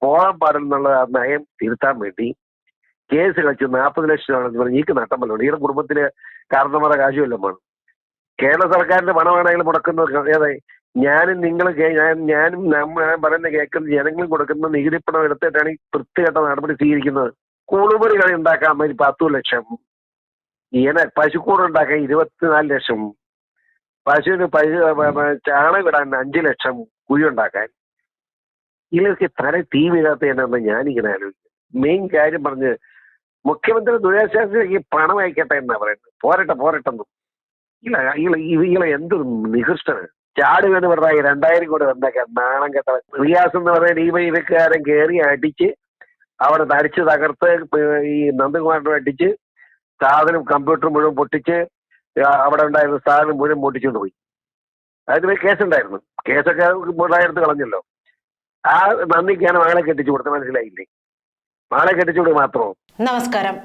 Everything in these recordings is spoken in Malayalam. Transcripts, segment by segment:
പോകാൻ പാടില്ലെന്നുള്ള ആ നയം തിരുത്താൻ വേണ്ടി കേസ് കളിച്ച് നാൽപ്പത് ലക്ഷം ആണെന്ന് പറഞ്ഞ് ഈക്ക് നട്ടമല്ലോ ഈയുടെ കുടുംബത്തിന് കാരണന്മാരെ കാശുമല്ലോ കേരള സർക്കാരിന്റെ പണമാണെങ്കിലും മുടക്കുന്നത് ഏതായി ഞാനും നിങ്ങളും ഞാൻ ഞാനും ഞാൻ പറയുന്ന കേൾക്കുന്ന ജനങ്ങളും കൊടുക്കുന്ന നികുതി പണം എടുത്തിട്ടാണ് ഈ വൃത്തികെട്ട നടപടി സ്വീകരിക്കുന്നത്. കുളിമുറി കളി ഉണ്ടാക്കാൻ വേണ്ടി പത്തു ലക്ഷം. ഇങ്ങനെ പശുക്കൂട് ഉണ്ടാക്കാൻ ഇരുപത്തിനാല് ലക്ഷം. പശുവിന് പശു ചാണകം ഇടാൻ അഞ്ചു ലക്ഷം. കുഴി ഉണ്ടാക്കാൻ ഇതിലൊക്കെ തല തീ വീഴാത്ത എന്നാന്ന് ഞാനിങ്ങനെ ആലോചിക്കും മെയിൻ കാര്യം പറഞ്ഞ് മുഖ്യമന്ത്രി ദുരിതാശ്വാസത്തിലേക്ക് പണം അയക്കട്ടെ എന്നാ പറയുന്നത്. പോരട്ടെ പോരട്ടെന്നും. ഇല്ല ഇള ഇവളെ എന്തൊരു നികൃഷ്ടന്. ചാട് വീണ് പറഞ്ഞാൽ രണ്ടായിരം കോടി വന്നേക്കാൻ നാണം കെട്ട റിയാസ് എന്ന് പറയുന്ന ഈ വൈവക്കാരൻ കയറി അടിച്ച് അവിടെ തടിച്ച് തകർത്ത് ഈ നന്ദകുമാറിനെ അടിച്ച് സാധനം കമ്പ്യൂട്ടർ മുഴുവൻ പൊട്ടിച്ച് അവിടെ ഉണ്ടായിരുന്ന സാധനം മുഴുവൻ പൊട്ടിച്ചുകൊണ്ട് പോയി. അതിന് കേസുണ്ടായിരുന്നു കേസൊക്കെ മുതലായെടുത്ത് കളഞ്ഞല്ലോ. ആ നന്ദിക്കാണ് മകളെ കെട്ടിച്ചു കൊടുത്ത മനസ്സിലായില്ലേ? മകളെ കെട്ടിച്ചു കൊടുക്കുക മാത്രമോ നമസ്കാരം.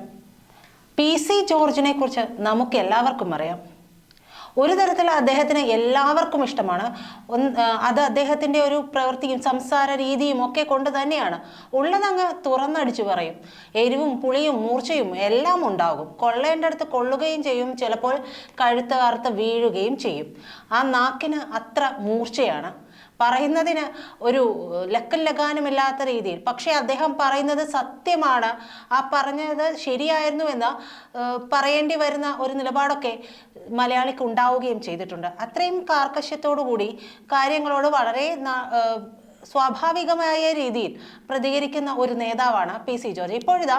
പി സി ജോർജിനെ കുറിച്ച് നമുക്ക് എല്ലാവർക്കും അറിയാം. ഒരു തരത്തിൽ അദ്ദേഹത്തിന് എല്ലാവർക്കും ഇഷ്ടമാണ്. അത് അദ്ദേഹത്തിന്റെ ഒരു പ്രവൃത്തിയും സംസാര രീതിയും ഒക്കെ കൊണ്ട് തന്നെയാണ്. ഉള്ളതങ്ങ് തുറന്നടിച്ചു പറയും. എരിവും പുളിയും മൂർച്ചയും എല്ലാം ഉണ്ടാകും. കൊള്ളേന്റെ അടുത്ത് കൊള്ളുകയും ചെയ്യും. ചിലപ്പോൾ കഴുത്ത് കറുത്ത് വീഴുകയും ചെയ്യും. ആ നാക്കിന് അത്ര മൂർച്ചയാണ്. പറയുന്നതിന് ഒരു ലക്കൽ ലഗാനുമില്ലാത്ത രീതിയിൽ. പക്ഷേ അദ്ദേഹം പറയുന്നത് സത്യമാണ്. ആ പറഞ്ഞത് ശരിയായിരുന്നു എന്ന് പറയേണ്ടി വരുന്ന ഒരു നിലപാടൊക്കെ മലയാളിക്ക് ഉണ്ടാവുകയും ചെയ്തിട്ടുണ്ട്. അത്രയും കൂടി കാര്യങ്ങളോട് വളരെ സ്വാഭാവികമായ രീതിയിൽ പ്രതികരിക്കുന്ന ഒരു നേതാവാണ് പി സി ജോർജ്. ഇപ്പോഴിതാ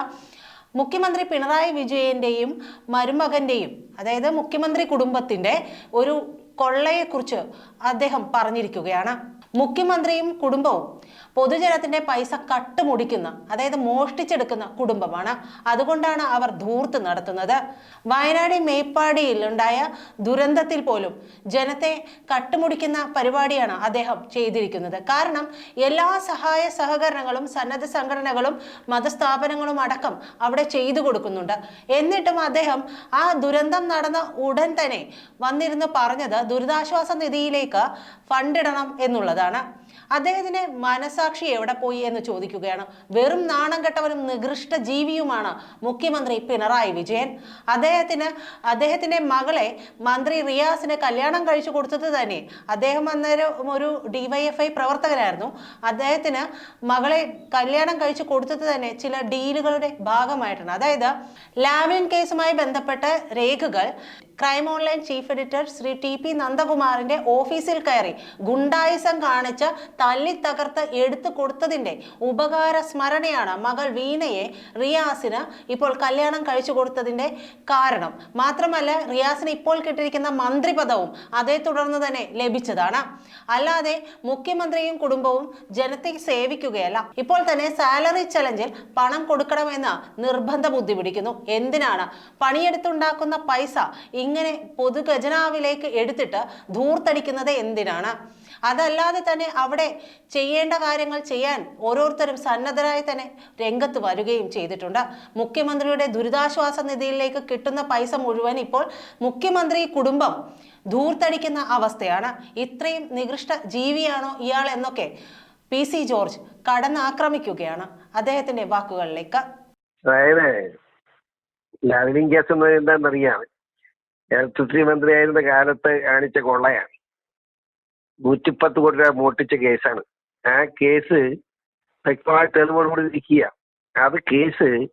മുഖ്യമന്ത്രി പിണറായി വിജയന്റെയും മരുമകന്റെയും അതായത് മുഖ്യമന്ത്രി കുടുംബത്തിന്റെ ഒരു കൊള്ളയെക്കുറിച്ച് അദ്ദേഹം പറഞ്ഞിരിക്കുകയാണ്. മുഖ്യമന്ത്രിയും കുടുംബവും പൊതുജനത്തിന്റെ പൈസ കട്ടുമുടിക്കുന്ന അതായത് മോഷ്ടിച്ചെടുക്കുന്ന കുടുംബമാണ്. അതുകൊണ്ടാണ് അവർ ധൂർത്ത് നടത്തുന്നത്. വയനാട് മേപ്പാടിയിൽ ഉണ്ടായ ദുരന്തത്തിൽ പോലും ജനത്തെ കട്ടുമുടിക്കുന്ന പരിപാടിയാണ് അദ്ദേഹം ചെയ്തിരിക്കുന്നത്. കാരണം എല്ലാ സഹായ സഹകരണങ്ങളും സന്നദ്ധ സംഘടനകളും മതസ്ഥാപനങ്ങളും അടക്കം അവിടെ ചെയ്തു കൊടുക്കുന്നുണ്ട്. എന്നിട്ടും അദ്ദേഹം ആ ദുരന്തം നടന്ന ഉടൻ തന്നെ വന്നിരുന്ന് പറഞ്ഞത് ദുരിതാശ്വാസ നിധിയിലേക്ക് ഫണ്ടിടണം എന്നുള്ളതാണ്. അദ്ദേഹത്തിന്റെ മനസാക്ഷി എവിടെ പോയി എന്ന് ചോദിക്കുകയാണ്. വെറും നാണം കെട്ടവനും നികൃഷ്ട ജീവിയുമാണ് മുഖ്യമന്ത്രി പിണറായി വിജയൻ. അദ്ദേഹത്തിന് അദ്ദേഹത്തിന്റെ മകളെ മന്ത്രി റിയാസിന് കല്യാണം കഴിച്ചു കൊടുത്തത് തന്നെ അദ്ദേഹം അന്നേരം ഒരു ഡിവൈഎഫ്ഐ പ്രവർത്തകനായിരുന്നു. അദ്ദേഹത്തിന് മകളെ കല്യാണം കഴിച്ചു കൊടുത്തത് തന്നെ ചില ഡീലുകളുടെ ഭാഗമായിട്ടാണ്. അതായത് ലാവ്ലിൻ കേസുമായി ബന്ധപ്പെട്ട രേഖകൾ crime online chief editor Shri T P നന്ദകുമാറിന്റെ ഓഫീസിൽ കയറി ഗുണ്ടായിസം കാണിച്ച് തല്ലി തകർത്ത് എടുത്തു കൊടുത്തതിന്റെ ഉപകാര സ്മരണയാണ് മകൾ വീണയെ റിയാസിന് ഇപ്പോൾ കല്യാണം കഴിച്ചു കൊടുത്തതിന്റെ കാരണം. മാത്രമല്ല റിയാസിന് ഇപ്പോൾ കിട്ടിയിരിക്കുന്ന മന്ത്രിപദവും അതേ തുടർന്ന് തന്നെ ലഭിച്ചതാണ്. അല്ലാതെ മുഖ്യമന്ത്രിയും കുടുംബവും ജനത്തെ സേവിക്കുകയല്ല. ഇപ്പോൾ തന്നെ സാലറി ചലഞ്ചിൽ പണം കൊടുക്കണമെന്ന് നിർബന്ധ ബുദ്ധി പിടിക്കുന്നു. എന്തിനാണ്? പണിയെടുത്തുണ്ടാക്കുന്ന പൈസ ഇങ്ങനെ പൊതുഖജനാവിലേക്ക് എടുത്തിട്ട് ധൂർത്തടിക്കുന്നത് എന്തിനാണ്? അതല്ലാതെ തന്നെ അവിടെ ചെയ്യേണ്ട കാര്യങ്ങൾ ചെയ്യാൻ ഓരോരുത്തരും സന്നദ്ധരായി തന്നെ രംഗത്ത് വരികയും ചെയ്തിട്ടുണ്ട്. മുഖ്യമന്ത്രിയുടെ ദുരിതാശ്വാസ നിധിയിലേക്ക് കിട്ടുന്ന പൈസ മുഴുവൻ ഇപ്പോൾ മുഖ്യമന്ത്രി കുടുംബം ധൂർത്തടിക്കുന്ന അവസ്ഥയാണ്. ഇത്രയും നികൃഷ്ട ജീവിയാണോ ഇയാൾ എന്നൊക്കെ പി സി ജോർജ് കടന്നാക്രമിക്കുകയാണ് അദ്ദേഹത്തിന്റെ വാക്കുകളിലേക്ക്. അതായത് ലാവ്ലിംഗ് കേസ് എന്താണെന്നറിയാം. ഇലക്ട്രിസിറ്റി മന്ത്രിയായിരുന്ന കാലത്ത് കാണിച്ച കൊള്ളയാണ്. നൂറ്റിപ്പത്ത് കോടി രൂപ മോട്ടിച്ച കേസാണ്. ആ കേസ് വ്യക്തമായ തെളിവോടുകൂടി ഇരിക്കുക. അത് കേസ്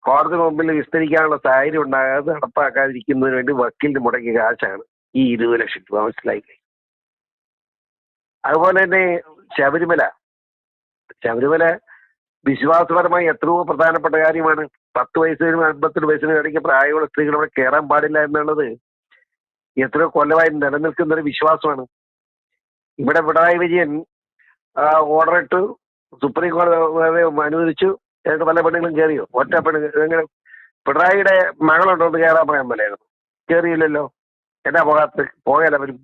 കോടതി മുമ്പിൽ വിസ്തരിക്കാനുള്ള സാഹചര്യം ഉണ്ടാകാതെ നടപ്പാക്കാതിരിക്കുന്നതിന് വേണ്ടി വക്കീലിന് മുടക്കിയ കാശാണ് ഈ ഇരുപത് ലക്ഷം രൂപ. മനസ്സിലായില്ലേ? അതുപോലെ തന്നെ ശബരിമല. ശബരിമല വിശ്വാസപരമായി എത്രയോ പ്രധാനപ്പെട്ട കാര്യമാണ്. പത്ത് വയസ്സിനും അൻപത്തെട്ട് വയസ്സിനും ഇടയ്ക്ക് പ്രായമുള്ള സ്ത്രീകൾ അവിടെ കയറാൻ പാടില്ല എന്നുള്ളത് എത്രയോ കൊല്ലമായി നിലനിൽക്കുന്ന ഒരു വിശ്വാസമാണ്. ഇവിടെ പിണറായി വിജയൻ ഓർഡർ ഇട്ട് സുപ്രീം കോടതി അനുവദിച്ചു എന്നിട്ട് പല പെണ്ണുങ്ങളും കയറിയോ ഒറ്റ പെണ്ണ് എങ്ങനെ പിണറായിയുടെ മകളുണ്ടോ എന്ന് കയറാൻ പറയാൻ പോലെയായിരുന്നു കയറിയില്ലല്ലോ എന്നാ പോകാത്ത പോകാൻ അവരും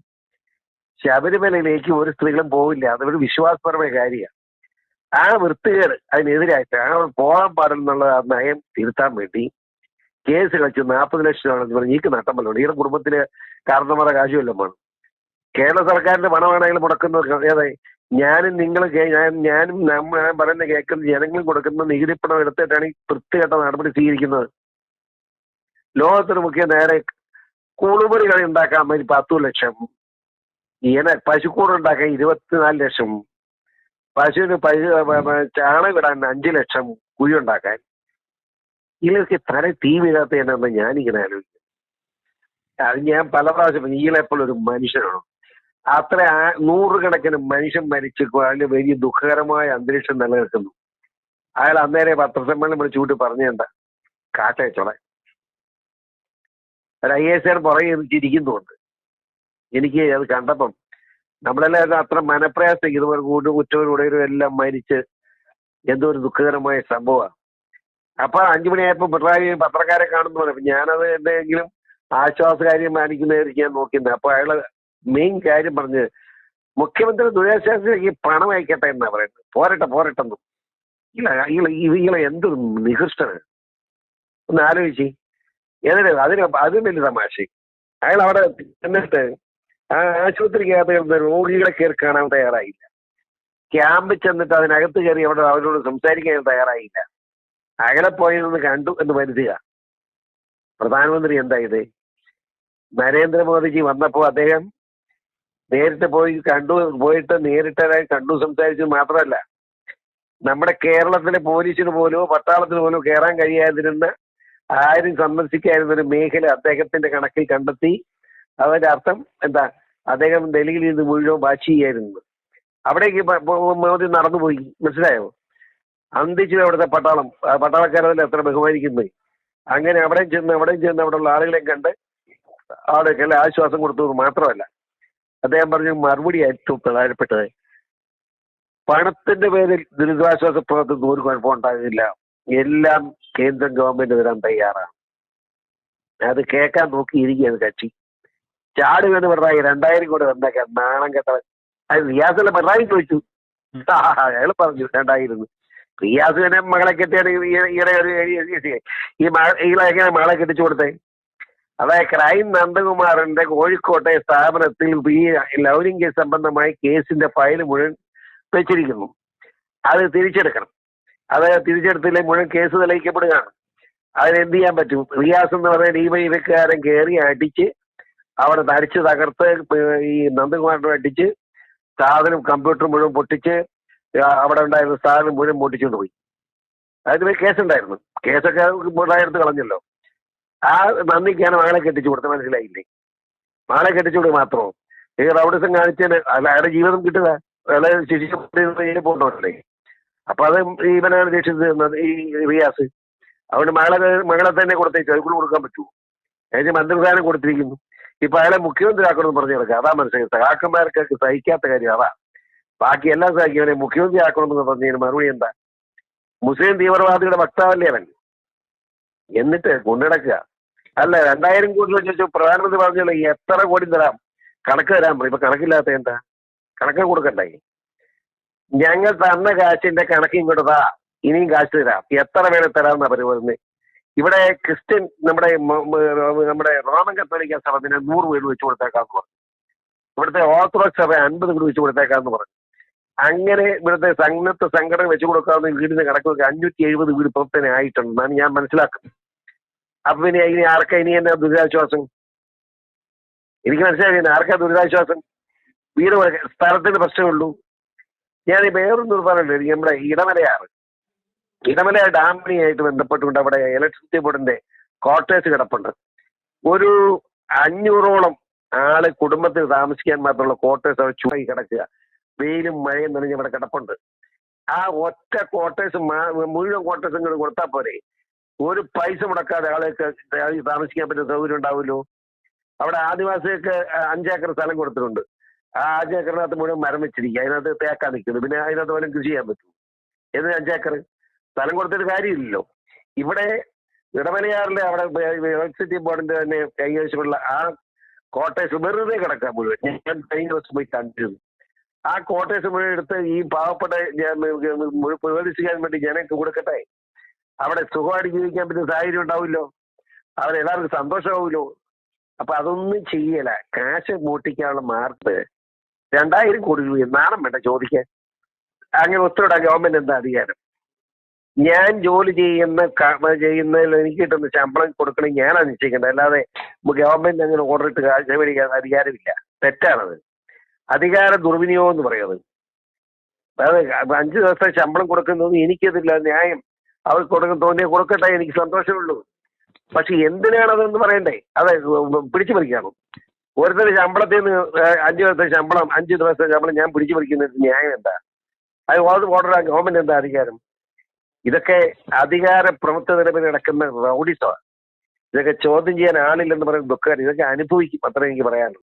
ശബരിമലയിലേക്ക് ഒരു സ്ത്രീകളും പോവില്ല. അതൊരു വിശ്വാസപരമായ കാര്യമാണ്. ആ വൃത്തികേട് അതിനെതിരായിട്ട് ആ പോകാൻ പാടില്ലെന്നുള്ള ആ നയം തിരുത്താൻ വേണ്ടി കേസ് കളിച്ച് നാൽപ്പത് ലക്ഷം ആണെന്ന് പറഞ്ഞ് ഈക്ക് നട്ടമല്ലോ ഈയുടെ കുടുംബത്തിന് കാരണന്മാരെ കാശുമല്ലോ വേണം കേരള സർക്കാരിന്റെ പണമാണെങ്കിൽ മുടക്കുന്നത്. ഏതായി ഞാനും നിങ്ങൾ ഞാൻ ഞാനും ഞാൻ പറയുന്ന കേൾക്കുന്ന ജനങ്ങളും കൊടുക്കുന്ന നികുതി പണം എടുത്തിട്ടാണ് ഈ വൃത്തികെട്ട നടപടി സ്വീകരിക്കുന്നത്. ലോകത്തിന് മുഖ്യ നേരെ കുളിമുറികൾ ഉണ്ടാക്കാൻ വേണ്ടി പത്തു ലക്ഷം. ഇങ്ങനെ പശുക്കൂട് ഉണ്ടാക്കാൻ ഇരുപത്തിനാല് ലക്ഷം. പശുവിന് പശു ചാണകം ഇടാൻ അഞ്ചു ലക്ഷം കുഴി ഉണ്ടാക്കാൻ. ഇതിലൊക്കെ തല തീ വീഴാത്ത എന്നാന്ന് ഞാനിങ്ങനെ ആലോചിക്കും അത് ഞാൻ പല പ്രാവശ്യം ഈളെപ്പോലെ ഒരു മനുഷ്യനാണ്. അത്ര നൂറുകണക്കിന് മനുഷ്യൻ മരിച്ചു അതിൽ വലിയ ദുഃഖകരമായ അന്തരീക്ഷം നിലനിൽക്കുന്നു. അയാൾ അന്നേരെ പത്രസമ്മേളനം വിളിച്ചു കൂട്ടി പറഞ്ഞേണ്ട കാട്ടയച്ചോളെ ഒരു ഐ എസ് ആർ പുറകെ ചിരിക്കുന്നുണ്ട് എനിക്ക് അത് കണ്ടപ്പം നമ്മളെല്ലാവരും അത്ര മനപ്രയാസം ഇതുപോലെ കൂട്ടും കുറ്റവും ഉടയരും എല്ലാം മരിച്ച് എന്തോ ഒരു ദുഃഖകരമായ സംഭവമാണ് അപ്പൊ അഞ്ചു മണിയായപ്പോ പിണറായി പത്രക്കാരെ കാണുന്നു പറഞ്ഞു. ഞാനത് എന്തെങ്കിലും ആശ്വാസകാര്യം മാനിക്കുന്നതായിരിക്കും ഞാൻ നോക്കുന്നത് അപ്പൊ അയാൾ മെയിൻ കാര്യം പറഞ്ഞ് മുഖ്യമന്ത്രി ദുരിതാശ്വാസത്തിലേക്ക് പണം അയക്കട്ടെ എന്നാ പറയുന്നത്. പോരട്ടെ പോരട്ടെന്നും. ഇല്ല ഇള ഇവിടെ എന്തൊരു നികൃഷ്ടന്. ഒന്ന് ആലോചിച്ച്. എന്നിട്ട് അതിന് അതിന് വലിയ തമാശ. അയാൾ അവിടെ എന്നിട്ട് ആ ആശുപത്രിക്കകത്ത് കിടന്ന രോഗികളെ കയറി കാണാൻ തയ്യാറായില്ല. ക്യാമ്പ് ചെന്നിട്ട് അതിനകത്ത് കയറി അവിടെ അവരോട് സംസാരിക്കാൻ തയ്യാറായില്ല. അകലെ പോയി നിന്ന് കണ്ടു എന്ന് വരുത്തുക. പ്രധാനമന്ത്രി എന്താ ഇത്? നരേന്ദ്രമോദിജി വന്നപ്പോൾ അദ്ദേഹം നേരിട്ട് പോയി കണ്ടു പോയിട്ട് നേരിട്ടതായി കണ്ടു സംസാരിച്ചു മാത്രമല്ല. നമ്മുടെ കേരളത്തിലെ പോലീസിന് പോലോ പട്ടാളത്തിന് പോലോ കയറാൻ കഴിയാതിരുന്ന ആരും സന്ദർശിക്കാതിരുന്ന ഒരു മേഖല അദ്ദേഹത്തിന്റെ കണക്കിൽ കണ്ടെത്തി അതിന്റെ അർത്ഥം എന്താ? അദ്ദേഹം ഡൽഹിയിൽ നിന്ന് മുഴുവൻ വാച്ച് ചെയ്യായിരുന്നു. അവിടേക്ക് മോദി നടന്നുപോയി. മനസ്സിലായോ? അന്തിച്ചു അവിടുത്തെ പട്ടാളം ആ പട്ടാളക്കാരല്ല എത്ര ബഹുമാനിക്കുന്നത് അങ്ങനെ അവിടെയും ചെന്ന് അവിടെയും ചെന്ന് അവിടെയുള്ള ആളുകളെയും കണ്ട് ആളുകൾക്കെല്ലാം ആശ്വാസം കൊടുത്തു മാത്രമല്ല. അദ്ദേഹം പറഞ്ഞു മറുപടി ഏറ്റവും പ്രധാനപ്പെട്ടത്. പണത്തിന്റെ പേരിൽ ദുരിതാശ്വാസ പ്രവർത്തനത്തിന് ഒരു കുഴപ്പം ഉണ്ടാകുന്നില്ല. എല്ലാം കേന്ദ്ര ഗവൺമെന്റ് വരാൻ തയ്യാറാണ്. അത് കേൾക്കാൻ നോക്കിയിരിക്കുകയാണ് കക്ഷി. ചാടുകയെന്ന് പിണറായി രണ്ടായിരം കോടി വന്നേക്കാൻ നാണം കെട്ടവൻ. അത് റിയാസല്ല പിണറായി ചോദിച്ചു. അയാൾ പറഞ്ഞു രണ്ടായിരുന്നു റിയാസ് തന്നെ മകളെ കെട്ടിയാണ് ഈയിടെ ഒരു ഈ മ- ഈളെ എങ്ങനെ മകളെ കെട്ടിച്ചു കൊടുത്തേ. അതായത് ക്രൈം നന്ദകുമാറിന്റെ കോഴിക്കോട്ടെ സ്ഥാപനത്തിൽ ഈ ലൗലിംഗ് കേസ് സംബന്ധമായി കേസിന്റെ ഫയൽ മുഴുവൻ വെച്ചിരിക്കുന്നു. അത് തിരിച്ചെടുക്കണം. അത് തിരിച്ചെടുത്തില്ലെങ്കിൽ മുഴുവൻ കേസ് തെളിയിക്കപ്പെടുകയാണ്. അതിനെന്ത് ചെയ്യാൻ പറ്റും? റിയാസ് എന്ന് പറയുന്ന ഡിവൈഎഫ്കാരൻ കയറി അടിച്ച് അവിടെ തടിച്ച് തകർത്ത് ഈ നന്ദകുമാറിനെ അടിച്ച് സാധനം കമ്പ്യൂട്ടർ മുഴുവൻ പൊട്ടിച്ച് അവിടെ ഉണ്ടായിരുന്ന സാധനം മുഴുവൻ പൊട്ടിച്ചുകൊണ്ട് പോയി. അതിന് കേസുണ്ടായിരുന്നു. കേസൊക്കെ മുതലായെടുത്ത് കളഞ്ഞല്ലോ. ആ നന്ദിക്കാണ് മകളെ കെട്ടിച്ചു കൊടുത്ത് മനസ്സിലായില്ലേ? മകളെ കെട്ടിച്ചു കൊടുക്കുക മാത്രമോ? ഈ റൗഡിസം കാണിച്ചതിന് അല്ല അയാളുടെ ജീവിതം കിട്ടുക. അയാളെ ശിക്ഷിച്ചു പോകണ്ടല്ലേ അപ്പൊ അത് ഇവനാണ് രക്ഷിച്ചത് ഈ റിയാസ്. അതുകൊണ്ട് മകളെ മകളെ തന്നെ കൊടുത്തേച്ചു അതിൽ കൂടെ കൊടുക്കാൻ പറ്റുമോ? അതിന് മന്ത്രിസ്ഥാനം കൊടുത്തിരിക്കുന്നു. ഇപ്പൊ അയാളെ മുഖ്യമന്ത്രി ആക്കണമെന്ന് പറഞ്ഞു കിടക്കുക. അതാ മനസ്സിലായി സഹാക്കന്മാർക്കൊക്കെ സഹിക്കാത്ത കാര്യം അതാ. ബാക്കി എല്ലാം സഹിക്കുന്നവരെ മുഖ്യമന്ത്രി ആക്കണമെന്ന് പറഞ്ഞതിന് മറുപടി എന്താ? മുസ്ലിം തീവ്രവാദികളുടെ വക്താവല്ലേ അവൻ? എന്നിട്ട് കൊണ്ടിടക്കുക. അല്ല രണ്ടായിരം കോടി ചോദിച്ചു പ്രധാനമന്ത്രി പറഞ്ഞല്ലോ എത്ര കോടി തരാം? കണക്ക് തരാൻ പറയും. ഇപ്പൊ കണക്കില്ലാത്ത എന്താ? കണക്ക് കൊടുക്കണ്ടേ? ഞങ്ങൾ തന്ന കാശിന്റെ കണക്ക് ഇങ്ങോട്ട് താ. ഇനിയും കാശ് തരാം. എത്ര വേണേ തരാമെന്നാ പറയുന്നത് ഇവിടെ ക്രിസ്ത്യൻ നമ്മുടെ നമ്മുടെ റോമൻ കത്തോലിക്ക സഭത്തിന് നൂറ് വീട് വെച്ച് കൊടുത്തേക്കാന്ന് പറഞ്ഞു. ഇവിടുത്തെ ഓർത്തഡോക്സ് സഭ അൻപത് വീട് വെച്ച് കൊടുത്തേക്കാന്ന് പറഞ്ഞു. അങ്ങനെ ഇവിടുത്തെ സന്നദ്ധ സംഘടന വെച്ച് കൊടുക്കാവുന്ന വീടിന് കണക്ക് നോക്കി അഞ്ഞൂറ്റി എഴുപത് വീട് ഇപ്പം തന്നെ ആയിട്ടുണ്ടെന്നാണ് ഞാൻ മനസ്സിലാക്കുന്നത്. അപ്പൊ പിന്നെ ഇനി ആർക്കാ ഇനി എന്നാ ദുരിതാശ്വാസം? എനിക്ക് മനസ്സിലായി ആർക്കാ ദുരിതാശ്വാസം? വീട് സ്ഥലത്തിന്റെ പ്രശ്നമുള്ളൂ ഞാൻ വേറൊന്നും പറഞ്ഞില്ല നമ്മുടെ ഇടമലയാറ് ഇടമല ഡാമിനിയായിട്ട് ബന്ധപ്പെട്ടുകൊണ്ട് അവിടെ ഇലക്ട്രിസിറ്റി ബോർഡിന്റെ ക്വാർട്ടേഴ്സ് കിടപ്പുണ്ട്. ഒരു അഞ്ഞൂറോളം ആൾ കുടുംബത്തിൽ താമസിക്കാൻ മാത്രമുള്ള ക്വാർട്ടേഴ്സ് അവിടെ ചുമയി കിടക്കുക. വെയിലും മഴയും നനഞ്ഞ് അവിടെ കിടപ്പുണ്ട്. ആ ഒറ്റ ക്വാർട്ടേഴ്സ് മുഴുവൻ ക്വാർട്ടേഴ്സ് ഇങ്ങോട്ട് കൊടുത്താൽ പോരെ. ഒരു പൈസ മുടക്കാതെ ആളുകൾക്ക് താമസിക്കാൻ പറ്റുന്ന സൗകര്യം ഉണ്ടാവുമല്ലോ? അവിടെ ആദിവാസികൾക്ക് അഞ്ചേക്കർ സ്ഥലം കൊടുത്തിട്ടുണ്ട്. ആ അഞ്ചേക്കറിനകത്ത് മുഴുവൻ മരം വെച്ചിരിക്കുക. അതിനകത്ത് തേക്കാൻ നിൽക്കുന്നു. പിന്നെ അതിനകത്ത് വല്ലതും കൃഷി ചെയ്യാൻ പറ്റും എന്ന് അഞ്ചേക്കർ സ്ഥലം കൊടുത്തിട്ട് കാര്യമില്ലല്ലോ. ഇവിടെ ഇടമലയാറിന്റെ അവിടെ ഇലക്ട്രിസിറ്റി ബോർഡിന്റെ തന്നെ കൈവശമുള്ള ആ കോട്ടേഴ്സ് വെറുതെ കിടക്കാൻ മുഴുവൻ ഞാൻ കഴിഞ്ഞ ദിവസം പോയി കണ്ടിരുന്നു. ആ കോട്ടേഴ്സ് മുഴുവൻ എടുത്ത് ഈ പാവപ്പെട്ട പ്രവേശിക്കാൻ വേണ്ടി ജനങ്ങൾക്ക് കൊടുക്കട്ടെ. അവിടെ സുഖമായിട്ട് ജീവിക്കാൻ പറ്റുന്ന സാഹചര്യം ഉണ്ടാവില്ലോ അവരെല്ലാവർക്കും സന്തോഷമാവുമല്ലോ. അപ്പൊ അതൊന്നും ചെയ്യല കാശ് മൂട്ടിക്കാനുള്ള മാർക്ക് രണ്ടായിരം കോടി രൂപ നാണം വേണ്ട ചോദിക്കാൻ. അങ്ങനെ ഉത്തരവിടാൻ ഗവൺമെന്റ് എന്താ അധികാരം? ഞാൻ ജോലി ചെയ്യുന്ന ചെയ്യുന്നതിൽ എനിക്ക് കിട്ടുന്ന ശമ്പളം കൊടുക്കണമെങ്കിൽ ഞാനാണ് നിശ്ചയിക്കേണ്ടത്. അല്ലാതെ ഗവൺമെന്റ് അങ്ങനെ ഓർഡർ ഇട്ട് കാശ് മേടിക്കാൻ അധികാരമില്ല. തെറ്റാണത്. അധികാര ദുർവിനിയോഗം എന്ന് പറയുന്നത് അതായത് അഞ്ച് ദിവസത്തെ ശമ്പളം കൊടുക്കുന്നത് എനിക്കതില്ല ന്യായം അവർ കൊടുക്കുന്ന തോന്നിയ കൊടുക്കട്ടെ എനിക്ക് സന്തോഷമുള്ളൂ. പക്ഷെ എന്തിനാണതെന്ന് പറയണ്ടേ? അതെ പിടിച്ചു പറിക്കാണ് ഓരോരുത്തരുടെ ശമ്പളത്തിൽ നിന്ന് അഞ്ചു ദിവസത്തെ ശമ്പളം അഞ്ച് ദിവസത്തെ ശമ്പളം ഞാൻ പിടിച്ചു പറിക്കുന്നത് ന്യായം എന്താ അത് ഓർഡർ ഗവൺമെന്റ് എന്താ അധികാരം? ഇതൊക്കെ അധികാര പ്രമുഖതയുടെ നിലവിൽ നടക്കുന്ന റൗഡിസമാണ്. ഇതൊക്കെ ചോദ്യം ചെയ്യാൻ ആളില്ലെന്ന് പറയുന്ന ദുഃഖകരം ഇതൊക്കെ അനുഭവിക്കും അത്ര എനിക്ക് പറയാനുള്ളൂ.